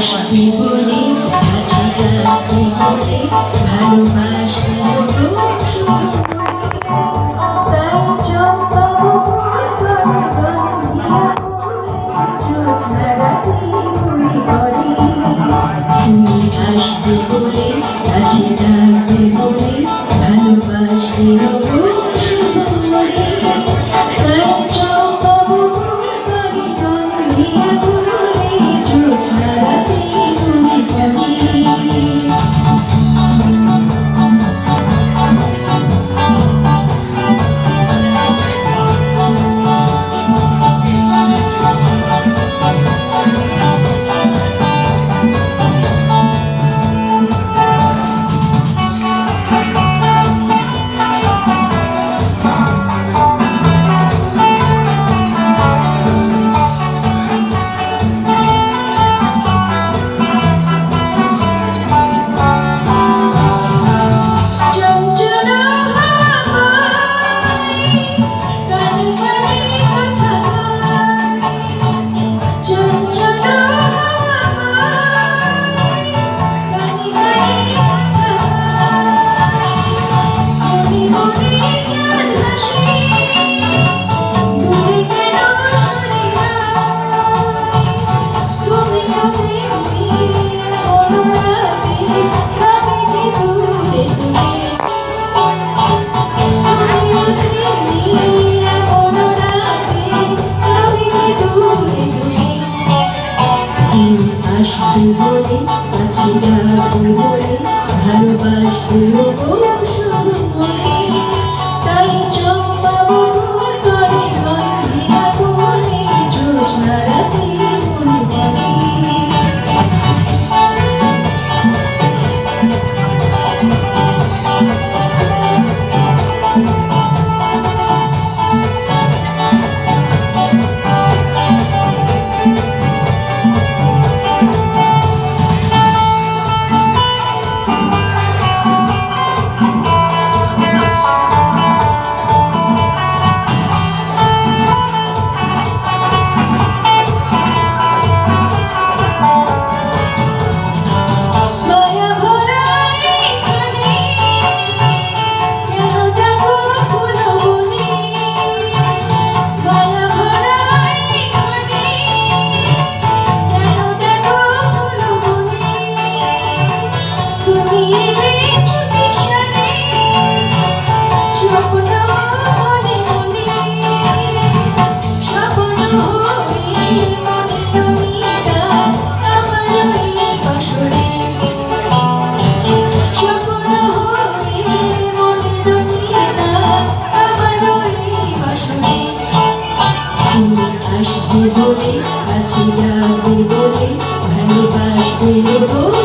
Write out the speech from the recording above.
我是不离 আসবে বলে কাছে বলে ভালোবাসবে Thank you.